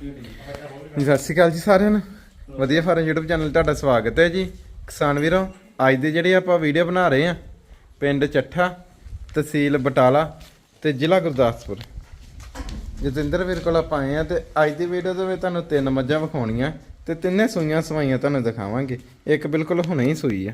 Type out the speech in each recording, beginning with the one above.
ਜੀ, ਸਤਿ ਸ਼੍ਰੀ ਅਕਾਲ ਜੀ ਸਾਰਿਆਂ ਨੂੰ। ਵਧੀਆ ਫਾਰਮ YouTube ਚੈਨਲ ਤੁਹਾਡਾ ਸਵਾਗਤ ਹੈ ਜੀ। ਕਿਸਾਨ ਵੀਰੋ ਅੱਜ ਦੇ ਜਿਹੜੇ ਆਪਾਂ ਵੀਡੀਓ ਬਣਾ ਰਹੇ ਆ ਪਿੰਡ ਚੱਠਾ ਤਹਿਸੀਲ ਬਟਾਲਾ ਤੇ ਜ਼ਿਲ੍ਹਾ ਗੁਰਦਾਸਪੁਰ। ਜਤਿੰਦਰ ਵੀਰ ਕੋਲ ਆਪਾਂ ਆਏ ਆ ਤੇ ਅੱਜ ਦੀ ਵੀਡੀਓ ਦੇ ਵਿੱਚ ਤੁਹਾਨੂੰ ਤਿੰਨ ਮੱਝਾਂ ਵਿਖਾਉਣੀਆਂ ਤੇ ਤਿੰਨੇ ਸੂਈਆਂ ਸਵਾਈਆਂ ਤੁਹਾਨੂੰ ਦਿਖਾਵਾਂਗੇ। ਇੱਕ ਬਿਲਕੁਲ ਹੁਣੇ ਹੀ ਸੂਈ ਆ।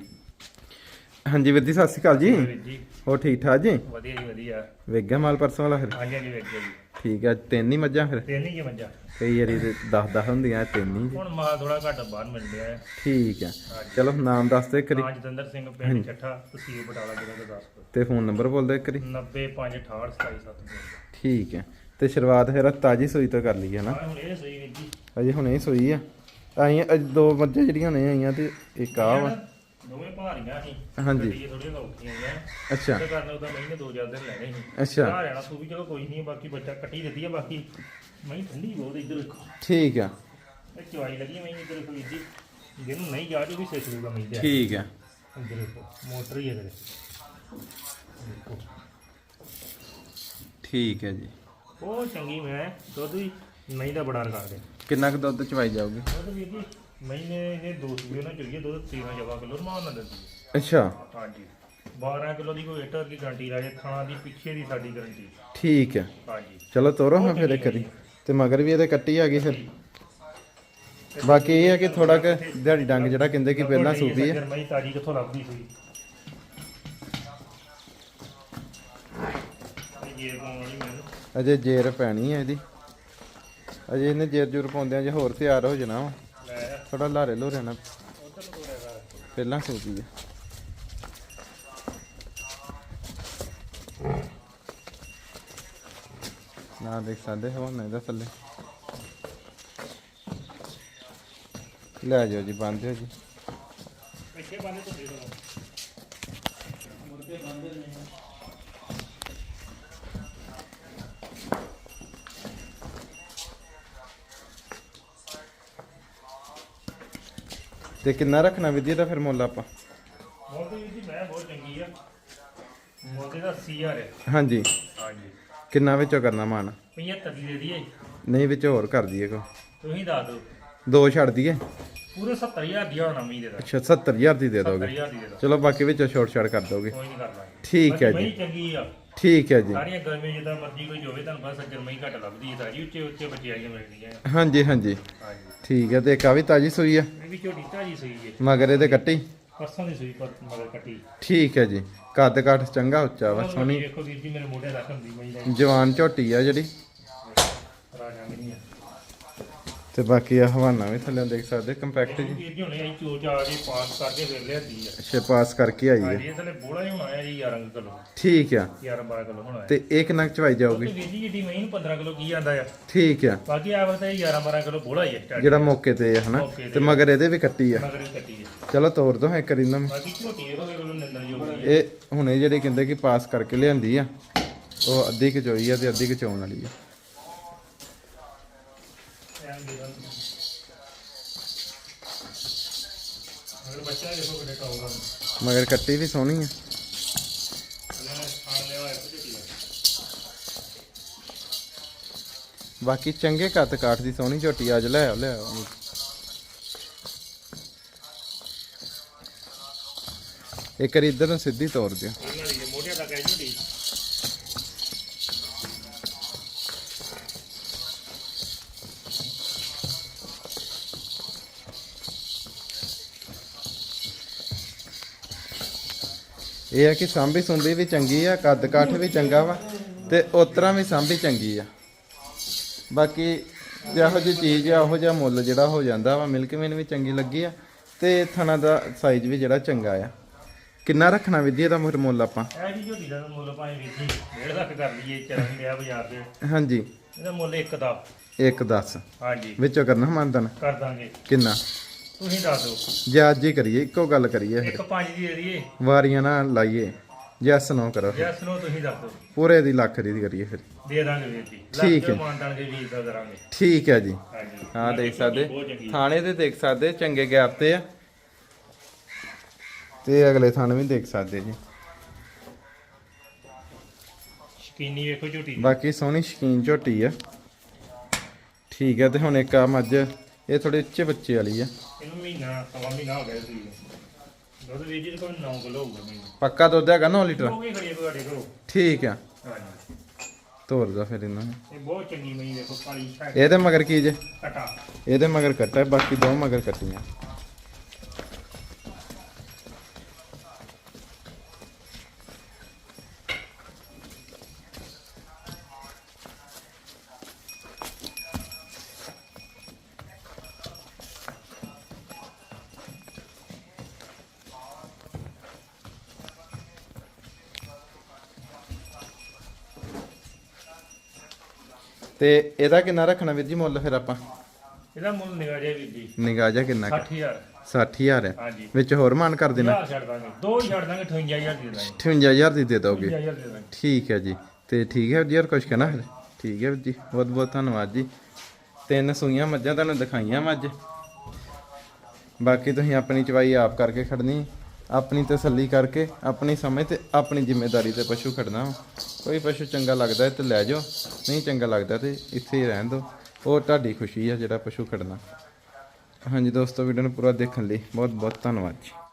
ਹਾਂਜੀ ਵੀਰ ਜੀ ਸਤਿ ਸ਼੍ਰੀ ਅਕਾਲ ਜੀ। ਵੀਰ ਜੀ। ਹੋ ਠੀਕ ਠਾਕ ਜੀ? ਵਧੀਆ ਜੀ ਵਧੀਆ। ਵੇਖ ਗਿਆ ਮਾਲ ਪਰਸੋਂ ਵਾਲਾ ਫਿਰ? ਹਾਂਜੀ ਹਾਂਜੀ ਵੇਖਿਆ ਜੀ। ਠੀਕ ਆ ਤਿੰਨ ਹੀ ਮੱਝਾਂ ਫਿਰ? ਤਿੰਨ ਹੀ ਮੰਜਾ ਕਈ ਵਾਰੀ ਤੇ 10 10 ਹੁੰਦੀਆਂ ਤਿੰਨ ਹੀ। ਹੁਣ ਮਾਲ ਥੋੜਾ ਘੱਟ ਬਾਹਰ ਮਿਲ ਰਿਹਾ ਹੈ। ਠੀਕ ਆ। ਚਲੋ ਨਾਮ ਦੱਸ ਦੇ ਕਰੀ ਨਾਂ ਜਤਿੰਦਰ ਸਿੰਘ ਪਿੰਡ ਚੱਠਾ ਤਹਿਸੀਲ ਬਟਾਲਾ ਜ਼ਿਲ੍ਹਾ ਗੁਰਦਾਸਪੁਰ। ਤੇ ਫੋਨ ਨੰਬਰ ਬੋਲ ਦੇ ਕਰੀ 9056827 ਠੀਕ ਹੈ ਤੇ ਸ਼ੁਰੂਆਤ ਫਿਰ ਤਾਜੀ ਸੂਈ ਤੋਂ ਕਰ ਲਈਏ ਨਾ। ਹਾਂ ਹੁਣ ਇਹ ਸਹੀ ਵੀਰ ਜੀ। ਅਜੇ ਹੁਣੇ ਹੀ ਸੂਈ ਆ। ਆਈਆਂ ਅੱਜ ਦੋ ਮੱਝਾਂ ਜਿਹੜੀਆਂ ਹੁਣੇ ਆਈਆਂ ਤੇ ਇੱਕ ਆ ਵਾ। ਦੋਵੇਂ ਭਾਰੀਆਂ ਸੀ। ਹਾਂਜੀ। ਥੋੜੀਆਂ ਔਖੀਆਂ ਅੱਛਾ। ਤੇ ਕਰਨ ਉਹਦਾ ਮਹੀਨੇ ਦੋ ਚਾਰ ਦਿਨ ਲੈਣੇ ਸੀ। ਅੱਛਾ। ਘਰ ਆਣਾ ਸੂ ਵੀ ਚਲੋ ਕੋਈ ਨਹੀਂ ਬਾਕੀ ਬੱਚਾ ਕੱਟੀ ਦਿੱਤੀ ਆ ਬਾਕੀ ਮੈਂ ਠੰਡੀ ਬਹੁਤ ਇੱਧਰ। ਦੇਖੋ ਠੀਕ ਆ। ਇਹ ਚਵਾਈ ਲੱਗੀ ਮੈਂ ਇੱਧਰ ਦੇਖੋ ਵੀਰ ਜੀ ਜਿਹਨੂੰ ਨਹੀਂ ਜਾ ਜੋ ਵੀ ਸਿੱਖ ਲੂਗਾ ਮੈਂ ਇੱਧਰ ਠੀਕ ਆ। ਇੱਧਰ ਦੇਖੋ ਮੋਟਰ ਹੀ ਹੈ ਇਹਦੇ। ਦੇਖੋ। ਠੀਕ ਹੈ ਜੀ। ਉਹ ਚੰਗੀ ਮੈਂ ਦੁੱਧ ਵੀ ਨਹੀਂ ਦਾ ਬੜਾ ਰਿਕਾਰਡ ਹੈ ਕਿੰਨਾ ਕੁ ਦੁੱਧ ਚਵਾਈ ਜਾਊਗੀ? ਦੁੱਧ ਵੀਰ ਜੀ ਮਹੀਨੇ ਇਹ ਦੋ ਸੂਏ ਨਾਲ ਚੁਗੀਏ ਦੁੱਧ 13 ਜਵਾ ਕਿਲੋ ਰਮਾਨ ਨਾਲ ਦਿੰਦੀ ਹੈ। ਅੱਛਾ। ਹਾਂਜੀ। 12 ਕਿਲੋ ਦੀ ਕੋਈ ਏਟਰ ਦੀ ਗਾਰੰਟੀ ਰਾਜੇ ਥਾਂ ਦੀ ਪਿੱਛੇ ਦੀ ਸਾਡੀ ਗਾਰੰਟੀ ਠੀਕ ਹੈ। ਹਾਂਜੀ। ਚਲੋ ਤੋਰੋ ਹਾਂ ਫਿਰ ਇਹ ਕਰੀ ਤੇ ਮਗਰ ਵੀ ਇਹਦੇ ਕੱਟੀ ਆ ਗਈ ਫਿਰ। ਬਾਕੀ ਇਹ ਹੈ ਕਿ ਥੋੜਾ ਕਿ ਦਿਹਾੜੀ ਡੰਗ ਜਿਹੜਾ ਕਹਿੰਦੇ ਕਿ ਪਹਿਲਾਂ ਸੂਪੀ ਹੈ। ਮਈ ਤਾਜੀ ਕਿੱਥੋਂ ਲੱਭਦੀ ਸੀ? ਇਹ ਜੇ ਪਾਉਣ ਵਾਲੀ ਮੈਨੂੰ। ਅਜੇ ਜੇਰ ਪੈਣੀ ਹੈ ਇਹਦੀ। ਅਜੇ ਇਹਨੇ ਜੇਰ ਜੂਰ ਪਾਉਂਦਿਆਂ ਜੇ ਹੋਰ ਤਿਆਰ ਹੋ ਜਾਣਾ ਵਾ। ਥੋੜਾ ਲਾਰੇ ਲੋਰੇ ਨਾ। ਪਹਿਲਾਂ ਸੂਪੀ ਹੈ ਨਾ ਦੇਖ ਸਕਦੇ ਹੋ ਨਾ ਇਹਦਾ ਥੱਲੇ। ਲੈ ਜਾਓ ਜੀ, ਬੰਦ ਦਿਓ ਜੀ। ਪਿੱਛੇ ਬੰਦੇ ਤੋਂ ਦੇ ਦੋ ਮੁਰਗੇ ਬੰਦੇ ਨੇ ਤੇ ਕਿੰਨਾ ਰੱਖਣਾ ਵਿਧੀ ਦਾ ਫਿਰ ਮੁੱਲ ਆਪਾਂ? ਮੋਦੀ ਜੀ ਮੈਂ ਬਹੁਤ ਚੰਗੀ ਆ। ਮੋਦੀ ਦਾ 80000 ਹੈ। ਹਾਂਜੀ। ਹਾਂਜੀ। ਕਿੰਨਾ ਵਿੱਚੋਂ ਕਰਨਾ ਮਾਨ? 75 ਦੀ ਦੇ ਦਈਏ। ਨਹੀਂ ਵਿੱਚ ਹੋਰ ਕਰ ਦਈਏ ਕੋ ਤੁਸੀਂ ਦੱਸ ਦਿਓ। ਦੋ ਛੱਡ ਦਈਏ। ਪੂਰੇ 70000 ਦੀ ਹੋਣਾ ਮੀ ਦੇ ਦਾ। ਅੱਛਾ 70000 ਦੀ ਦੇ ਦੋਗੇ। 70000 ਦੀ ਦੇ ਦੋ। ਚਲੋ ਬਾਕੀ ਵਿੱਚੋਂ ਛੋਟ ਛਾੜ ਕਰ ਦੋਗੇ। ਕੋਈ ਨਹੀਂ ਕਰ ਲਾਂਗੇ ਠੀਕ ਹੈ ਜੀ। ਮਹੀਂ ਚੰਗੀ ਆ। ਠੀਕ ਹੈ ਜੀ। ਸਾਰੀਆਂ ਗਰਮੀ ਜਿੱਦਾਂ ਮਰਜ਼ੀ ਕੋਈ ਹੋਵੇ ਤੁਹਾਨੂੰ ਸੱਜਰ ਮਹੀਂ ਘੱਟ ਲੱਭਦੀ ਹੈ ਸਾਰੀ ਉੱਚੇ ਉੱਚੇ ਬੱਚੇ ਆਈਆਂ ਮਿਲਦੀਆਂ। ਹਾਂਜੀ ਹਾਂਜੀ। ਠੀਕ ਹੈ ਤੇ ਇੱਕ ਆ ਵੀ ਤਾਜੀ ਸੂਈ ਆ। ਇਹ ਵੀ ਝੋਟੀ ਤਾਜੀ ਸਹੀ ਹੈ। ਮਗਰ ਇਹਦੇ ਕੱਟੀ? ਪਰਸੋਂ ਦੀ ਸੂਈ ਪਰ ਮਗਰ ਕੱਟੀ। ਠੀਕ ਹੈ ਜੀ। ਕੱਦ ਕਾਠ ਚੰਗਾ ਉੱਚਾ ਵਾ ਸੋਹਣੀ। ਦੇਖੋ ਵੀਰ ਜੀ ਮੇਰੇ ਮੋਢੇ ਤੱਕ ਹੁੰਦੀ ਜਵਾਨ ਝੋਟੀ ਆ ਜਿਹੜੀ। ਰਾਜਾ ਨਹੀਂ ਆ ਤੇ ਬਾਕੀ ਆ ਹਵਾਨਾ ਵੀ ਥੱਲੇ ਦੇਖ ਸਕਦੇ ਕੰਪੈਕਟ ਜੀ। ਵੀਰ ਜੀ ਹੁਣੇ ਆਈ ਚੋਚ ਆ ਜੀ ਪਾਸ ਕਰਕੇ ਫਿਰ ਲਿਆਦੀ ਆ। ਅੱਛਾ ਪਾਸ ਕਰਕੇ ਆਈ ਹੈ ਹਾਂਜੀ ਇਹ ਥਲੇ ਬੋਲਾ ਹੀ ਹੋਣਾ ਆ ਜੀ 11 ਕਿਲੋ। ਠੀਕ ਆ। 11 12 ਕਿਲੋ ਹੋਣਾ ਹੈ। ਤੇ ਇਹ ਕਿੰਨਾ ਕੁ ਚਵਾਈ ਤੇ ਜਾਊਗੀ ਵੀਰ ਜੀ ਜਿੱਡੀ ਮਹੀਂ ਨੂੰ 15 ਕਿਲੋ ਕੀ ਆਂਦਾ ਆ। ਠੀਕ ਆ। ਬਾਕੀ ਆ ਵਕਤ ਇਹ 11 12 ਕਿਲੋ ਬੋਲਾ ਹੀ ਹੈ ਸਟਾਰਟ ਜਿਹੜਾ ਮੌਕੇ ਤੇ ਆ ਹਨਾ? ਮੌਕੇ ਤੇ। ਤੇ ਮਗਰ ਇਹਦੇ ਵੀ ਕੱਟੀ ਆ। ਮਗਰ ਹੀ ਕੱਟੀ ਹੈ ਚਲੋ ਤੋਰ ਦੋ ਇੱਕ ਰਿੰਨਾ ਬਾਕੀ ਝੋਟੀ ਇਹ ਹੋਵੇ ਕੋਲ ਨਿੰਦਰ ਜੋਗੀ ਹੈ ਇਹ ਹੁਣੇ ਜਿਹੜੇ ਕਹਿੰਦੇ ਕਿ ਪਾਸ ਕਰਕੇ ਲਿਆਂਦੀ ਆ ਉਹ ਅੱਧੀ ਕਚੋਈ ਆ ਤੇ ਅੱਧੀ ਕਚਾਉਣ ਵਾਲੀ ਆ। ਐਂ ਬੱਚਾ ਦੇਖੋ ਕਿਹੜੇ ਕਾਉਗਾ ਮਗਰ ਕੱਟੀ ਵੀ ਸੋਹਣੀ ਆ। ਬਾਕੀ ਚੰਗੇ ਕੱਤ ਕਾਠ ਦੀ ਸੋਹਣੀ ਝੋਟੀ ਅੱਜ ਲੈ ਆਓ ਲੈ ਆਓ। ਇੱਕ ਵਾਰੀ ਇੱਧਰ ਨੂੰ ਸਿੱਧੀ ਤੋਰ ਦਿਓ। ਮੋਢਿਆਂ ਤੱਕ ਹੈ ਝੋਟੀ ਇਹ ਆ ਕਿ ਸਾਂਭੀ ਸੁੰਦੀ ਵੀ ਚੰਗੀ ਆ ਕੱਦ ਕਾਠ ਵੀ ਚੰਗਾ ਵਾ ਤੇ ਉਤਰਾ ਵੀ ਸਾਂਭੀ ਚੰਗੀ ਆ। ਬਾਕੀ ਜਿਹੋ ਜਿਹੀ ਚੀਜ਼ ਆ ਉਹੋ ਜਿਹਾ ਮੁੱਲ ਜਿਹੜਾ ਹੋ ਜਾਂਦਾ ਵਾ ਮਿਲਕ ਮੈਨ ਵੀ ਚੰਗੀ ਲੱਗੀ ਆ ਤੇ ਥਣਾ ਦਾ ਸਾਈਜ਼ ਵੀ ਜਿਹੜਾ ਚੰਗਾ ਆ। ਕਿੰਨਾ ਰੱਖਣਾ ਵਿਧੀ ਇਹਦਾ ਮੁਰ ਮੁੱਲ ਆਪਾਂ? ਇਹ ਜੀ ਝੋਟੀ ਦਾ ਮੁੱਲ ਭਾਵੇਂ ਵੀਰ ਜੀ ਡੇਢ ਲੱਖ ਕਰ ਲਈਏ ਚੱਲਣ ਡਿਆ ਬਾਜ਼ਾਰ ਦੇ ਹਾਂਜੀ। ਇਹਦਾ ਮੁੱਲ ਇੱਕ ਦਾ। 1 10 ਹਾਂਜੀ। ਵਿੱਚੋਂ ਕਰਨਾ ਮੰਨਦਨ? ਕਰ ਦਾਂਗੇ। ਕਿੰਨਾ? ਤੁਸੀਂ ਦੱਸ ਦਿਓ। ਜੇ ਅੱਜ ਹੀ ਕਰੀਏ ਇੱਕੋ ਗੱਲ ਕਰੀਏ। ਫਿਰ ਇੱਕ ਪੰਜ ਦੀ ਦੇ ਦਈਏ ਵਾਰੀਆਂ ਨਾ ਲਾਈਏ। ਜੈਸ ਨੋ ਕਰੋ ਜੈਸ ਨੂੰ ਤੁਸੀਂ ਦੱਸ ਦਿਓ। ਪੂਰੇ ਦੀ ਲੱਖ ਦੀ ਕਰੀਏ ਫਿਰ। ਦੇ ਦਾਂਗੇ ਵੀਰ ਜੀ। ਠੀਕ ਹੈ। ਮਾਨਦਾਨ ਦੇ ਵੀਰ ਦਾ ਕਰਾਂਗੇ। ਠੀਕ ਹੈ ਜੀ। ਹਾਂਜੀ। ਹਾਂ ਦੇਖ ਸਕਦੇ। ਚੰਗੀ। ਥਾਣੇ ਤੇ ਦੇਖ ਸਕਦੇ ਚੰਗੇ ਗੈਪ ਤੇ ਆ। ਤੇ ਅਗਲੇ ਥਾਣੇ ਵੀ ਦੇਖ ਸਕਦੇ ਜੀ। ਸ਼ਕੀਨੀ ਵੇਖੋ ਝੋਟੀ। ਬਾਕੀ ਸੋਹਣੀ ਸ਼ਕੀਨ ਝੋਟੀ ਆ। ਠੀਕ ਹੈ ਤੇ ਹੁਣ ਇੱਕ ਆ ਮੱਝ ਇਹ ਥੋੜੇ ਉੱਚੇ ਬੱਚੇ ਵਾਲੀ ਆ। ਇਹਨੂੰ ਮਹੀਨਾ ਸਵਾ ਮਹੀਨਾ ਹੋ ਗਿਆ ਸੀ। ਦੁੱਧ ਵੀਰ ਜੀ ਕੋਲ 9 ਕਿਲੋ ਹੋਊਗਾ ਮੈਨੂੰ ਪੱਕਾ ਦੁੱਧ ਹੈਗਾ 9 ਲੀਟਰ? ਹੋ ਗਈ ਖੜੀ ਤੁਹਾਡੇ ਕੋਲ। ਠੀਕ ਆ। ਹਾਂਜੀ। ਤੋਰ ਦਾ ਫਿਰ ਇਹਨਾਂ ਨੂੰ। ਇਹ ਬਹੁਤ ਚੰਗੀ ਮਈ ਦੇਖੋ ਕਾਲੀ ਛਾਟ ਇਹਦੇ ਮਗਰ ਕੀ ਜੇ? ਕਟਾ ਇਹਦੇ ਮਗਰ ਕੱਟਾ ਬਾਕੀ ਦੋ ਮਗਰ ਕੱਟੀਆਂ। ਤੇ ਇਹਦਾ ਕਿੰਨਾ ਰੱਖਣਾ ਵੀਰ ਜੀ ਮੁੱਲ ਫਿਰ ਆਪਾਂ? ਇਹਦਾ ਮੁੱਲ ਨਿਗਾ ਜੇ ਵੀਰ ਜੀ। ਨਿਗਾਹ ਕਿੰਨਾ ਕੁ? 60000 60000 ਹੈ। ਹਾਂਜੀ। ਵਿੱਚ ਹੋਰ ਮਾਨ ਕਰ ਦੇਣਾ? ਹਜ਼ਾਰ ਛੱਡ ਦਾਂਗੇ। ਦੋ ਹੀ ਛੱਡ ਦਾਂਗੇ 58000 ਦੇ ਦਾਂਗੇ। 58000 ਦੀ ਦੇ ਦੋਗੇ? 58000 ਦੇ ਦਾਂਗੇ। ਠੀਕ ਹੈ ਜੀ। ਤੇ ਠੀਕ ਹੈ ਜੀ ਹੋਰ ਕੁਝ ਕਹਿਣਾ? ਫਿਰ ਠੀਕ ਹੈ ਵੀਰ ਜੀ। ਬਹੁਤ ਬਹੁਤ ਧੰਨਵਾਦ ਜੀ। ਤਿੰਨ ਸੂਈਆਂ ਮੱਝਾਂ ਤੁਹਾਨੂੰ ਦਿਖਾਈਆਂ ਮੱਝ ਬਾਕੀ ਤੁਸੀਂ ਆਪਣੀ ਚਵਾਈ ਆਪ ਕਰਕੇ ਖੜਨੀ ਆਪਣੀ ਤਸੱਲੀ ਕਰਕੇ, ਆਪਣੀ ਸਮੇਂ ਤੇ ਆਪਣੀ ਜ਼ਿੰਮੇਵਾਰੀ ਤੇ ਪਸ਼ੂ ਖੜਨਾ ਵਾ। ਕੋਈ ਪਸ਼ੂ ਚੰਗਾ ਲੱਗਦਾ ਹੈ ਤੇ ਲੈ ਜਾਓ, ਨਹੀਂ ਚੰਗਾ ਲੱਗਦਾ ਤੇ ਇੱਥੇ ਹੀ ਰਹਿਣ ਦਿਓ। ਉਹ ਤੁਹਾਡੀ ਖੁਸ਼ੀ ਆ ਜਿਹੜਾ ਪਸ਼ੂ ਖੜਨਾ। ਹਾਂਜੀ ਦੋਸਤੋ ਵੀਡੀਓ ਨੂੰ ਪੂਰਾ ਦੇਖਣ ਲਈ ਬਹੁਤ ਬਹੁਤ ਧੰਨਵਾਦ ਜੀ।